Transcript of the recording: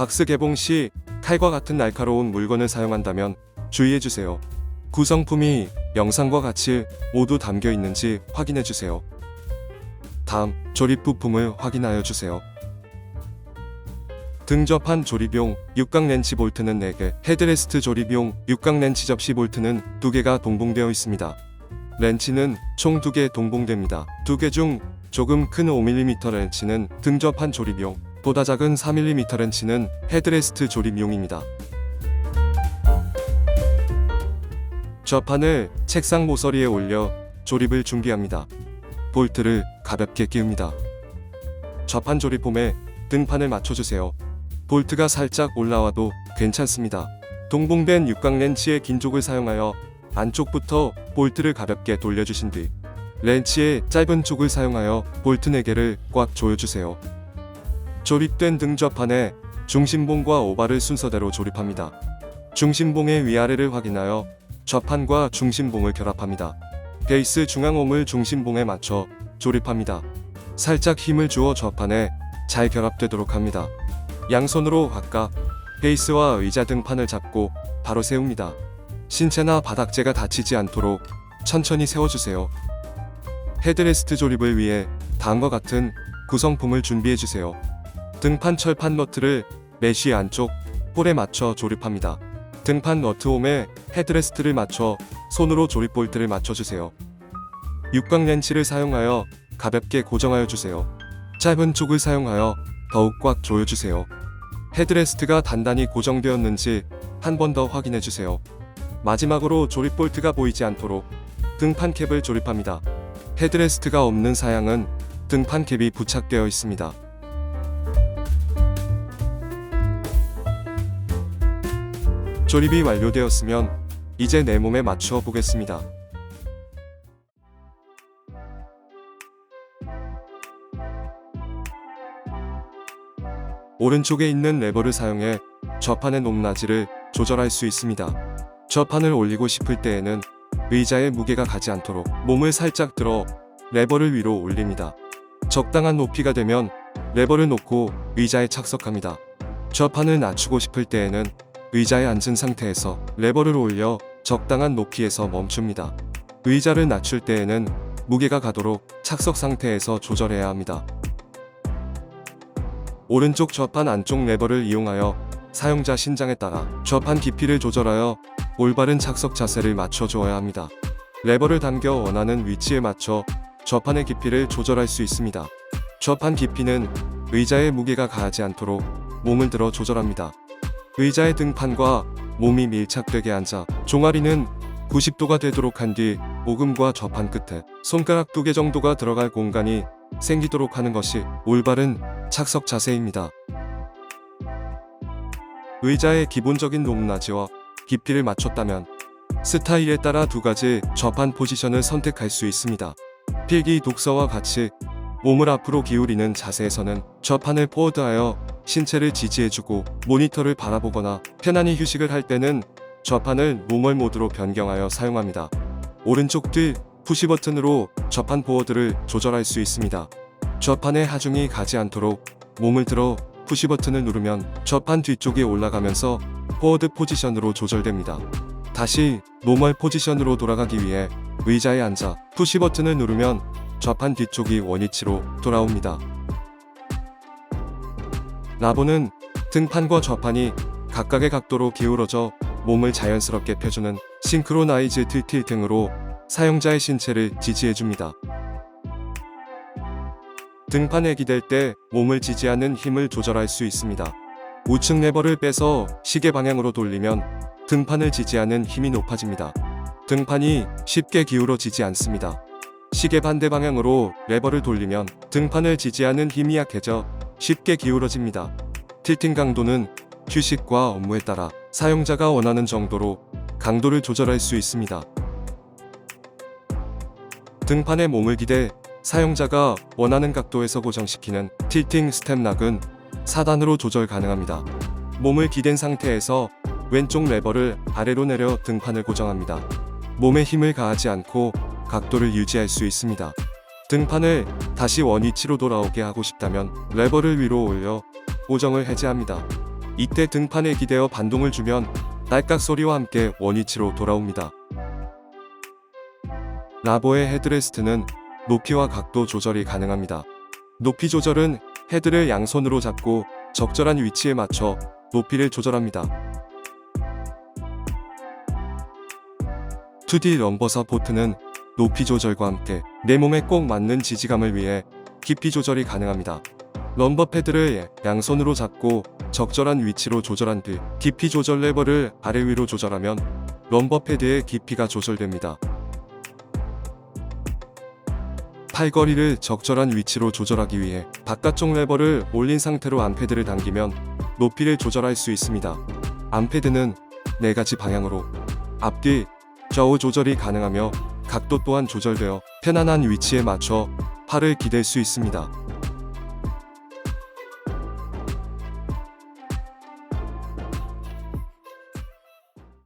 박스 개봉 시 칼과 같은 날카로운 물건을 사용한다면 주의해주세요. 구성품이 영상과 같이 모두 담겨 있는지 확인해주세요. 다음 조립 부품을 확인하여 주세요. 등접한 조립용 육각 렌치 볼트는 4개, 헤드레스트 조립용 육각 렌치 접시 볼트는 2개가 동봉되어 있습니다. 렌치는 총 2개 동봉됩니다. 2개 중 조금 큰 5mm 렌치는 등접한 조립용, 보다 작은 4mm 렌치는 헤드레스트 조립용입니다. 접판을 책상 모서리에 올려 조립을 준비합니다. 볼트를 가볍게 끼웁니다. 접한 조립폼에 등판을 맞춰주세요. 볼트가 살짝 올라와도 괜찮습니다. 동봉된 육각 렌치의 긴족을 사용하여 안쪽부터 볼트를 가볍게 돌려주신 뒤 렌치의 짧은 쪽을 사용하여 볼트 4개를 꽉 조여주세요. 조립된 등접판에 중심봉과 오발을 순서대로 조립합니다. 중심봉의 위아래를 확인하여 좌판과 중심봉을 결합합니다. 베이스 중앙홈을 중심봉에 맞춰 조립합니다. 살짝 힘을 주어 좌판에 잘 결합되도록 합니다. 양손으로 각각 베이스와 의자 등판을 잡고 바로 세웁니다. 신체나 바닥재가 다치지 않도록 천천히 세워주세요. 헤드레스트 조립을 위해 다음과 같은 구성품을 준비해주세요. 등판 철판 너트를 메쉬 안쪽 홀에 맞춰 조립합니다. 등판 너트홈에 헤드레스트를 맞춰 손으로 조립 볼트를 맞춰주세요. 육각 렌치를 사용하여 가볍게 고정하여 주세요. 짧은 쪽을 사용하여 더욱 꽉 조여주세요. 헤드레스트가 단단히 고정되었는지 한 번 더 확인해 주세요. 마지막으로 조립 볼트가 보이지 않도록 등판 캡을 조립합니다. 헤드레스트가 없는 사양은 등판 캡이 부착되어 있습니다. 조립이 완료되었으면 이제 내 몸에 맞추어 보겠습니다. 오른쪽에 있는 레버를 사용해 좌판의 높낮이를 조절할 수 있습니다. 좌판을 올리고 싶을 때에는 의자의 무게가 가지 않도록 몸을 살짝 들어 레버를 위로 올립니다. 적당한 높이가 되면 레버를 놓고 의자에 착석합니다. 좌판을 낮추고 싶을 때에는 의자에 앉은 상태에서 레버를 올려 적당한 높이에서 멈춥니다. 의자를 낮출 때에는 무게가 가도록 착석 상태에서 조절해야 합니다. 오른쪽 좌판 안쪽 레버를 이용하여 사용자 신장에 따라 좌판 깊이를 조절하여 올바른 착석 자세를 맞춰 주어야 합니다. 레버를 당겨 원하는 위치에 맞춰 좌판의 깊이를 조절할 수 있습니다. 좌판 깊이는 의자의 무게가 가하지 않도록 몸을 들어 조절합니다. 의자의 등판과 몸이 밀착되게 앉아 종아리는 90도가 되도록 한 뒤 오금과 좌판 끝에 손가락 두 개 정도가 들어갈 공간이 생기도록 하는 것이 올바른 착석 자세입니다. 의자의 기본적인 높낮이와 깊이를 맞췄다면 스타일에 따라 두 가지 좌판 포지션을 선택할 수 있습니다. 필기 독서와 같이 몸을 앞으로 기울이는 자세에서는 좌판을 포워드하여 신체를 지지해주고 모니터를 바라보거나 편안히 휴식을 할 때는 좌판을 노멀 모드로 변경하여 사용합니다. 오른쪽 뒤 푸시 버튼으로 좌판 포워드를 조절할 수 있습니다. 좌판의 하중이 가지 않도록 몸을 들어 푸시 버튼을 누르면 좌판 뒤쪽이 올라가면서 포워드 포지션으로 조절됩니다. 다시 노멀 포지션으로 돌아가기 위해 의자에 앉아 푸시 버튼을 누르면 좌판 뒤쪽이 원위치로 돌아옵니다. 라보는 등판과 좌판이 각각의 각도로 기울어져 몸을 자연스럽게 펴주는 싱크로나이즈 틸틸 등으로 사용자의 신체를 지지해줍니다. 등판에 기댈 때 몸을 지지하는 힘을 조절할 수 있습니다. 우측 레버를 빼서 시계 방향으로 돌리면 등판을 지지하는 힘이 높아집니다. 등판이 쉽게 기울어지지 않습니다. 시계 반대 방향으로 레버를 돌리면 등판을 지지하는 힘이 약해져 쉽게 기울어집니다. 틸팅 강도는 휴식과 업무에 따라 사용자가 원하는 정도로 강도를 조절할 수 있습니다. 등판에 몸을 기대 사용자가 원하는 각도에서 고정시키는 틸팅 스텝 락은 4단으로 조절 가능합니다. 몸을 기댄 상태에서 왼쪽 레버를 아래로 내려 등판을 고정합니다. 몸에 힘을 가하지 않고 각도를 유지할 수 있습니다. 등판을 다시 원위치로 돌아오게 하고 싶다면 레버를 위로 올려 고정을 해제합니다. 이때 등판에 기대어 반동을 주면 딸깍 소리와 함께 원위치로 돌아옵니다. 라보의 헤드레스트는 높이와 각도 조절이 가능합니다. 높이 조절은 헤드를 양손으로 잡고 적절한 위치에 맞춰 높이를 조절합니다. 2D 럼버서 보트는 높이 조절과 함께 내 몸에 꼭 맞는 지지감을 위해 깊이 조절이 가능합니다. 럼버 패드를 양손으로 잡고 적절한 위치로 조절한 뒤 깊이 조절 레버를 아래 위로 조절하면 럼버 패드의 깊이가 조절됩니다. 팔걸이를 적절한 위치로 조절하기 위해 바깥쪽 레버를 올린 상태로 암패드를 당기면 높이를 조절할 수 있습니다. 암패드는 네 가지 방향으로 앞뒤, 좌우 조절이 가능하며 각도 또한 조절되어 편안한 위치에 맞춰 팔을 기댈 수 있습니다.